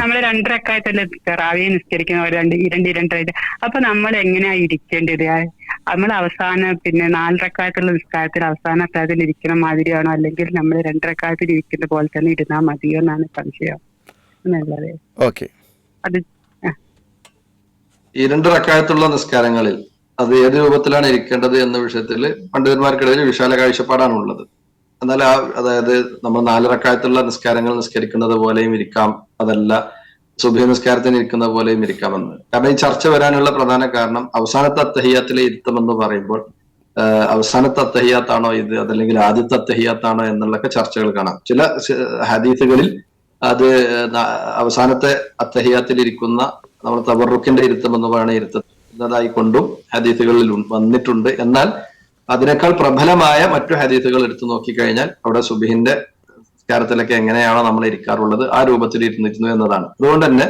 നമ്മൾ രണ്ടരക്കായത്തല്ലേ തെറാവിയെ നിസ്കരിക്കുന്ന ഒരു രണ്ട് രണ്ട് രണ്ടായിട്ട് അപ്പൊ നമ്മൾ എങ്ങനെയാ ഇരിക്കേണ്ടത് നമ്മൾ അവസാനം പിന്നെ നാലരക്കായത്തുള്ള നിസ്കാരത്തിൽ അവസാന അത്താഴത്തിൽ ഇരിക്കുന്ന മാതിരിയാണോ? അല്ലെങ്കിൽ നമ്മൾ രണ്ടരക്കായത്തിൽ ഇരിക്കുന്ന പോലെ തന്നെ ഇരുന്നാൽ മതിയോ എന്നാണ് സംശയം. ഓക്കെ. അത് ഈ രണ്ട് റക്കായത്തുള്ള നിസ്കാരങ്ങളിൽ അത് ഏത് രൂപത്തിലാണ് ഇരിക്കേണ്ടത് എന്ന വിഷയത്തിൽ പണ്ഡിതന്മാർക്കിടയിൽ വിശാല കാഴ്ചപ്പാടാണുള്ളത്. എന്നാൽ ആ അതായത് നമ്മൾ നാലിറക്കായത്തുള്ള നിസ്കാരങ്ങൾ നിസ്കരിക്കുന്നത് പോലെയും ഇരിക്കാം. അതല്ല സുബഹി നിസ്കാരത്തിന് ഇരിക്കുന്ന പോലെയും ഇരിക്കാമെന്ന്. കാരണം ഈ ചർച്ച വരാനുള്ള പ്രധാന കാരണം അവസാനത്തെ അത്തഹിയാത്തിലെ ഇരുത്തം എന്ന് പറയുമ്പോൾ അവസാനത്തെ അത്തഹിയാത്താണോ ഇത് അതല്ലെങ്കിൽ ആദ്യത്തെ അത്തഹിയാത്താണോ എന്നുള്ളൊക്കെ ചർച്ചകൾ കാണാം. ചില ഹദീസുകളിൽ അത് അവസാനത്തെ അത്തഹിയാത്തിൽ ഇരിക്കുന്ന നമ്മൾ തബറുക്കിന്റെ ഇരുത്തം എന്ന് പറയുന്ന ഇരുത്തുന്നതായി കൊണ്ടും ഹദീസുകളിൽ വന്നിട്ടുണ്ട്. എന്നാൽ അതിനേക്കാൾ പ്രബലമായ മറ്റു ഹദീസുകൾ എടുത്തു നോക്കിക്കഴിഞ്ഞാൽ അവിടെ സുബിഹിന്റെ സംസ്കാരത്തിലൊക്കെ എങ്ങനെയാണോ നമ്മൾ ഇരിക്കാറുള്ളത് ആ രൂപത്തിൽ ഇരുന്നിരുന്നു എന്നതാണ്. അതുകൊണ്ട് തന്നെ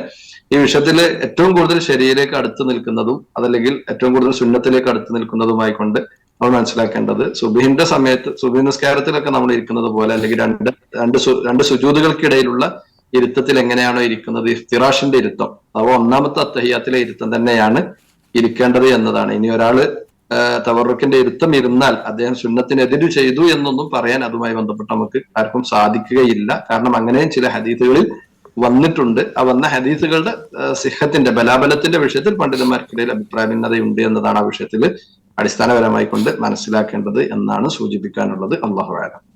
ഈ വിഷയത്തിൽ ഏറ്റവും കൂടുതൽ ശരീരേക്ക് അടുത്ത് നിൽക്കുന്നതും അതല്ലെങ്കിൽ ഏറ്റവും കൂടുതൽ സുന്നത്തിലേക്ക് അടുത്ത് നിൽക്കുന്നതുമായി കൊണ്ട് നമ്മൾ മനസ്സിലാക്കേണ്ടത് സുബിഹിന്റെ സമയത്ത് സുബിഹി നിസ്കാരത്തിലൊക്കെ നമ്മൾ ഇരിക്കുന്നത് പോലെ അല്ലെങ്കിൽ രണ്ട് രണ്ട് രണ്ട് സുജൂതുകൾക്കിടയിലുള്ള ഇരുത്തത്തിൽ എങ്ങനെയാണോ ഇരിക്കുന്നത് ഇഫ്തിറാഷിന്റെ ഇരുത്തം അഥവാ ഒന്നാമത്തെ അത്തഹിയാത്തിലെ ഇരുത്തം തന്നെയാണ് ഇരിക്കേണ്ടത് എന്നതാണ്. ഇനി ഒരാൾ തവറുക്കിന്റെ ഇരുത്തം ഇരുന്നാൽ അദ്ദേഹം സുന്നത്തിനെതിരു ചെയ്തു എന്നൊന്നും പറയാൻ അതുമായി ബന്ധപ്പെട്ട് നമുക്ക് ആർക്കും സാധിക്കുകയില്ല. കാരണം അങ്ങനെയും ചില ഹദീസുകളിൽ വന്നിട്ടുണ്ട്. ആ വന്ന ഹദീസുകളുടെ സിഹത്തിന്റെ ബലാബലത്തിന്റെ വിഷയത്തിൽ പണ്ഡിതന്മാർക്കിടയിൽ അഭിപ്രായ ഭിന്നതയുണ്ട് എന്നതാണ് ആ വിഷയത്തിൽ അടിസ്ഥാനപരമായി കൊണ്ട് മനസ്സിലാക്കേണ്ടത് എന്നാണ് സൂചിപ്പിക്കാനുള്ളത്. അള്ളാഹു ആലം